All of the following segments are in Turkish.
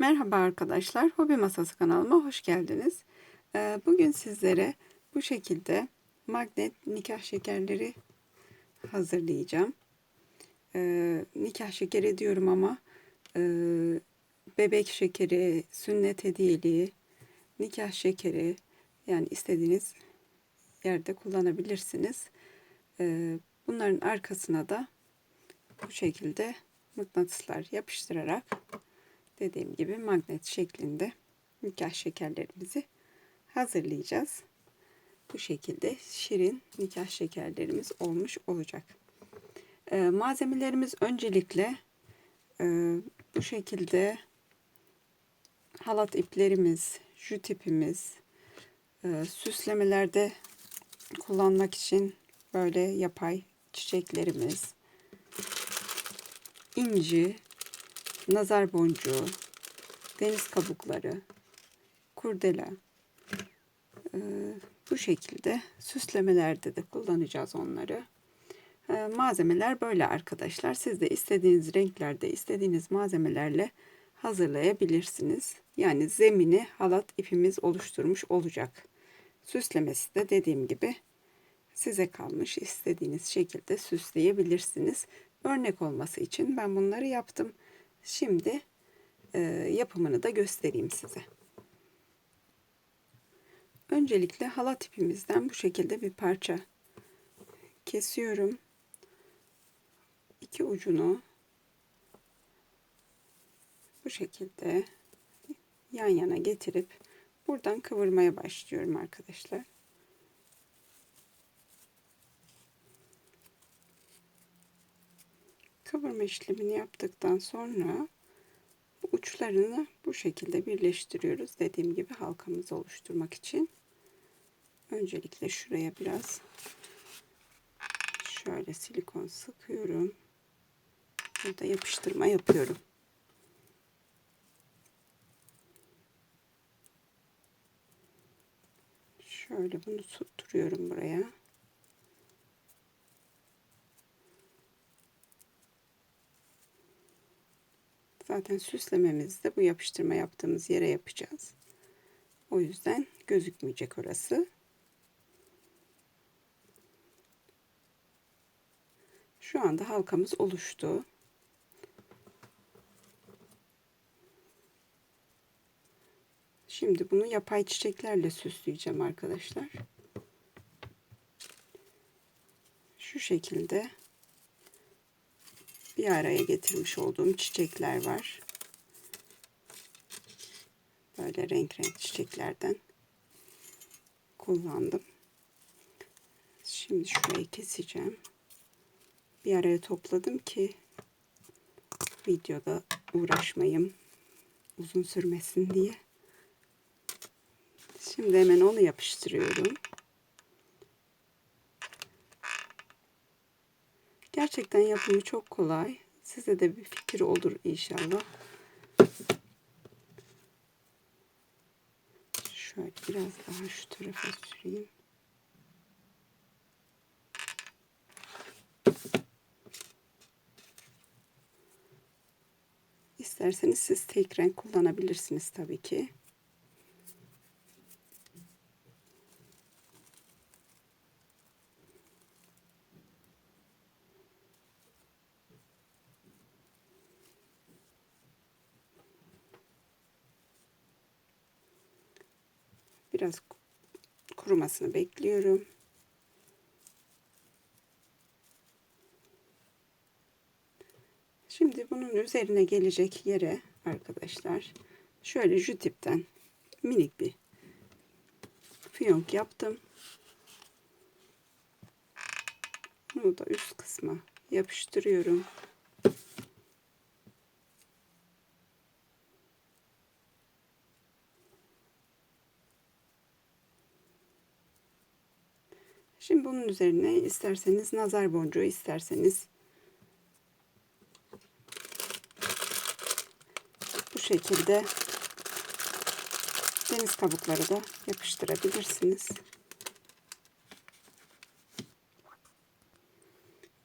Merhaba arkadaşlar, Hobi Masası kanalıma hoş geldiniz. Ee, Bugün sizlere bu şekilde magnet nikah şekerleri hazırlayacağım. Ee, Nikah şekeri diyorum ama e, bebek şekeri, sünnet hediyeliği, nikah şekeri yani istediğiniz yerde kullanabilirsiniz. Ee, Bunların arkasına da bu şekilde mıknatıslar yapıştırarak dediğim gibi magnet şeklinde nikah şekerlerimizi hazırlayacağız. Bu şekilde şirin nikah şekerlerimiz olmuş olacak. Ee, malzemelerimiz öncelikle e, bu şekilde halat iplerimiz, jüt ipimiz, e, süslemelerde kullanmak için böyle yapay çiçeklerimiz, inci, nazar boncuğu, deniz kabukları, kurdela. Ee, bu şekilde süslemelerde de kullanacağız onları. Ee, malzemeler böyle arkadaşlar. Siz de istediğiniz renklerde, istediğiniz malzemelerle hazırlayabilirsiniz. Yani zemini halat ipimiz oluşturmuş olacak. Süslemesi de dediğim gibi size kalmış. istediğiniz şekilde süsleyebilirsiniz. Örnek olması için ben bunları yaptım. Şimdi e, yapımını da göstereyim size. Öncelikle halat ipimizden bu şekilde bir parça kesiyorum. İki ucunu bu şekilde yan yana getirip buradan kıvırmaya başlıyorum arkadaşlar. Kıvırma işlemini yaptıktan sonra uçlarını bu şekilde birleştiriyoruz. Dediğim gibi halkamızı oluşturmak için. Öncelikle şuraya biraz şöyle silikon sıkıyorum. Burada yapıştırma yapıyorum. Şöyle bunu tutturuyorum buraya. Zaten süslememizi de bu yapıştırma yaptığımız yere yapacağız. O yüzden gözükmeyecek orası. Şu anda halkamız oluştu. Şimdi bunu yapay çiçeklerle süsleyeceğim arkadaşlar. Şu şekilde bir araya getirmiş olduğum çiçekler var. Böyle renk renk çiçeklerden kullandım. Şimdi şurayı keseceğim. Bir araya topladım ki videoda uğraşmayayım uzun sürmesin diye. Şimdi hemen onu yapıştırıyorum. Gerçekten yapımı çok kolay. Size de bir fikir olur inşallah. Şöyle biraz daha şu tarafa süreyim. İsterseniz siz tek renk kullanabilirsiniz tabii ki. Biraz kurumasını bekliyorum. Şimdi bunun üzerine gelecek yere arkadaşlar şöyle jütipten minik bir fiyonk yaptım. Bunu da üst kısma yapıştırıyorum. Şimdi bunun üzerine isterseniz nazar boncuğu isterseniz bu şekilde deniz kabukları da yapıştırabilirsiniz.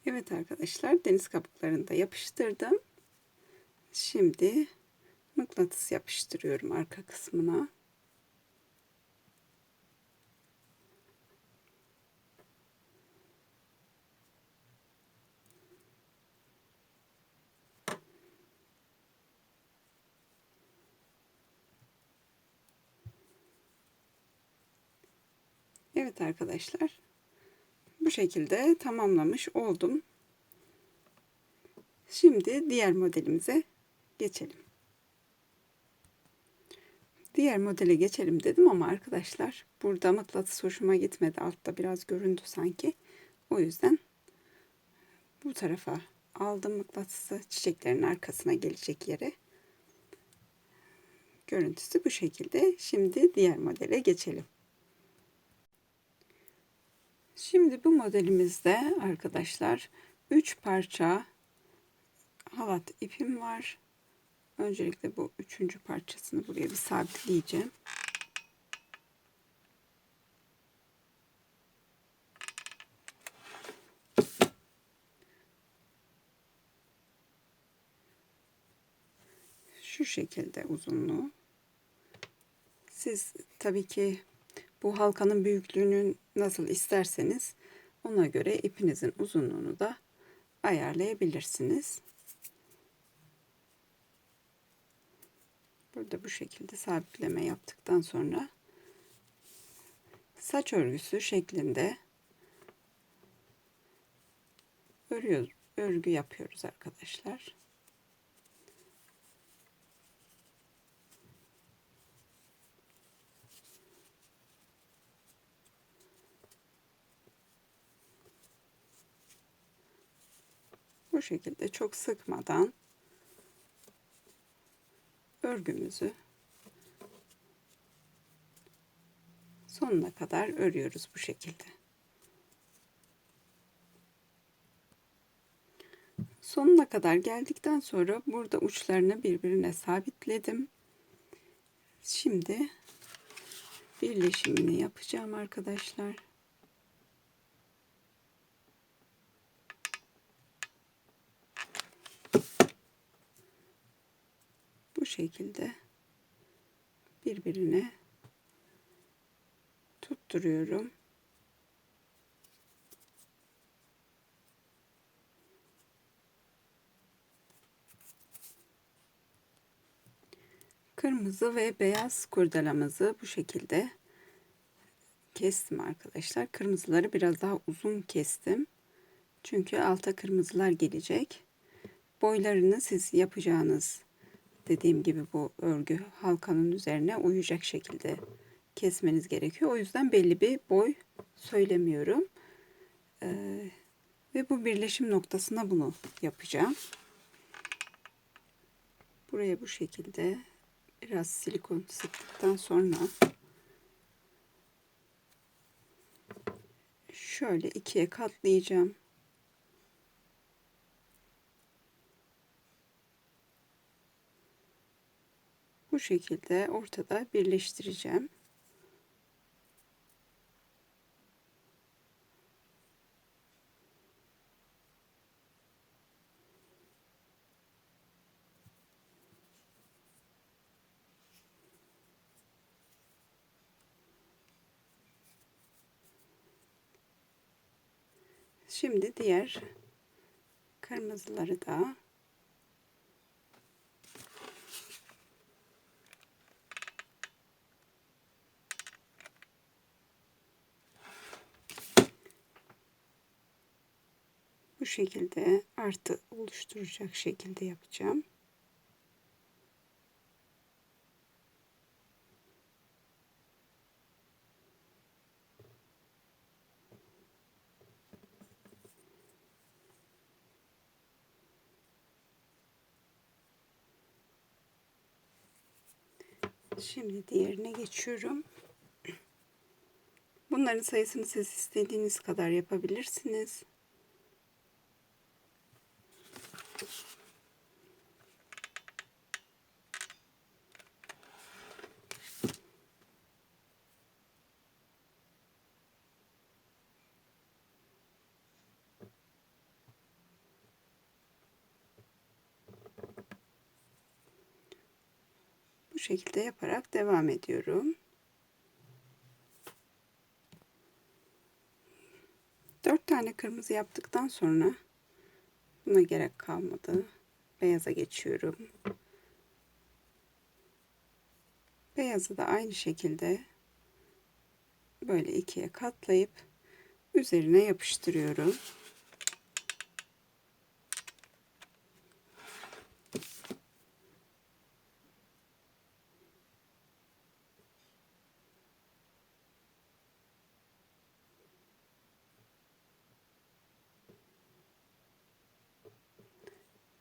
Evet arkadaşlar deniz kabuklarını da yapıştırdım. Şimdi mıknatıs yapıştırıyorum arka kısmına. Evet arkadaşlar. Bu şekilde tamamlamış oldum. Şimdi diğer modelimize geçelim. Diğer modele geçelim dedim ama arkadaşlar burada mıknatıs hoşuma gitmedi. Altta biraz göründü sanki. O yüzden bu tarafa aldım mıknatısı çiçeklerin arkasına gelecek yere. Görüntüsü bu şekilde. Şimdi diğer modele geçelim. Şimdi bu modelimizde arkadaşlar 3 parça halat ipim var. Öncelikle bu üçüncü parçasını buraya bir sabitleyeceğim. Şu şekilde uzunluğu. Siz tabii ki bu halkanın büyüklüğünü nasıl isterseniz ona göre ipinizin uzunluğunu da ayarlayabilirsiniz. Burada bu şekilde sabitleme yaptıktan sonra saç örgüsü şeklinde örüyoruz, örgü yapıyoruz arkadaşlar. Şekilde çok sıkmadan örgümüzü sonuna kadar örüyoruz bu şekilde. Sonuna kadar geldikten sonra burada uçlarını birbirine sabitledim. Şimdi birleşimini yapacağım arkadaşlar. bu şekilde birbirine tutturuyorum. Kırmızı ve beyaz kurdelamızı bu şekilde kestim arkadaşlar. Kırmızıları biraz daha uzun kestim. Çünkü alta kırmızılar gelecek. Boylarını siz yapacağınız dediğim gibi bu örgü halkanın üzerine uyacak şekilde kesmeniz gerekiyor. O yüzden belli bir boy söylemiyorum. Ee, ve bu birleşim noktasına bunu yapacağım. Buraya bu şekilde biraz silikon sıktıktan sonra şöyle ikiye katlayacağım. Bu şekilde ortada birleştireceğim. Şimdi diğer kırmızıları da şekilde artı oluşturacak şekilde yapacağım. Şimdi diğerine geçiyorum. Bunların sayısını siz istediğiniz kadar yapabilirsiniz. Şekilde yaparak devam ediyorum. Dört tane kırmızı yaptıktan sonra buna gerek kalmadı. Beyaza geçiyorum. Beyazı da aynı şekilde böyle ikiye katlayıp üzerine yapıştırıyorum.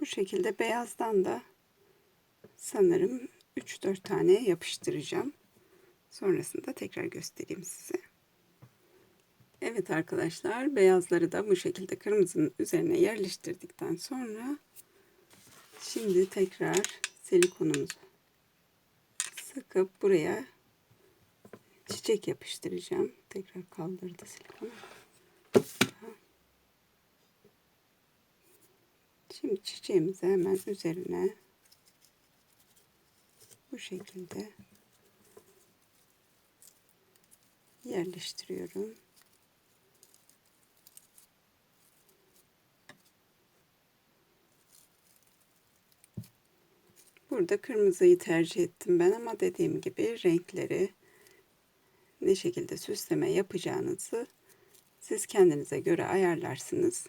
Bu şekilde beyazdan da sanırım 3-4 tane yapıştıracağım. Sonrasında tekrar göstereyim size. Evet arkadaşlar beyazları da bu şekilde kırmızının üzerine yerleştirdikten sonra şimdi tekrar silikonumuzu sıkıp buraya çiçek yapıştıracağım. Tekrar kaldırdı silikonu. Şimdi çiçeğimizi hemen üzerine bu şekilde yerleştiriyorum. Burada kırmızıyı tercih ettim ben ama dediğim gibi renkleri ne şekilde süsleme yapacağınızı siz kendinize göre ayarlarsınız.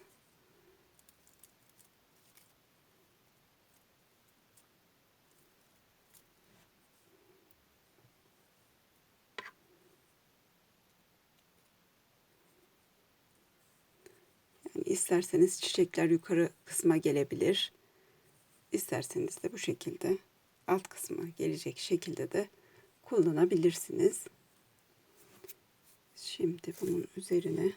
Yani isterseniz çiçekler yukarı kısma gelebilir. İsterseniz de bu şekilde alt kısma gelecek şekilde de kullanabilirsiniz. Şimdi bunun üzerine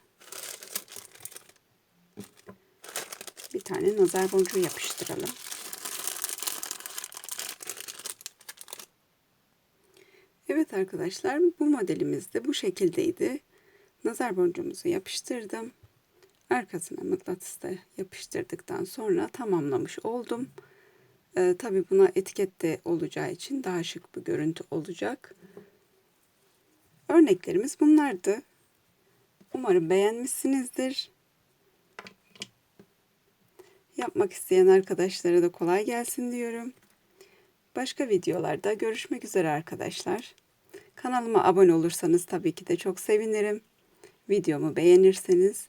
bir tane nazar boncuğu yapıştıralım. Evet arkadaşlar bu modelimiz de bu şekildeydi. Nazar boncuğumuzu yapıştırdım. Arkasına mıknatısla yapıştırdıktan sonra tamamlamış oldum. Ee, Tabi buna etiket de olacağı için daha şık bir görüntü olacak. Örneklerimiz bunlardı. Umarım beğenmişsinizdir. Yapmak isteyen arkadaşlara da kolay gelsin diyorum. Başka videolarda görüşmek üzere arkadaşlar. Kanalıma abone olursanız tabii ki de çok sevinirim. Videomu beğenirseniz.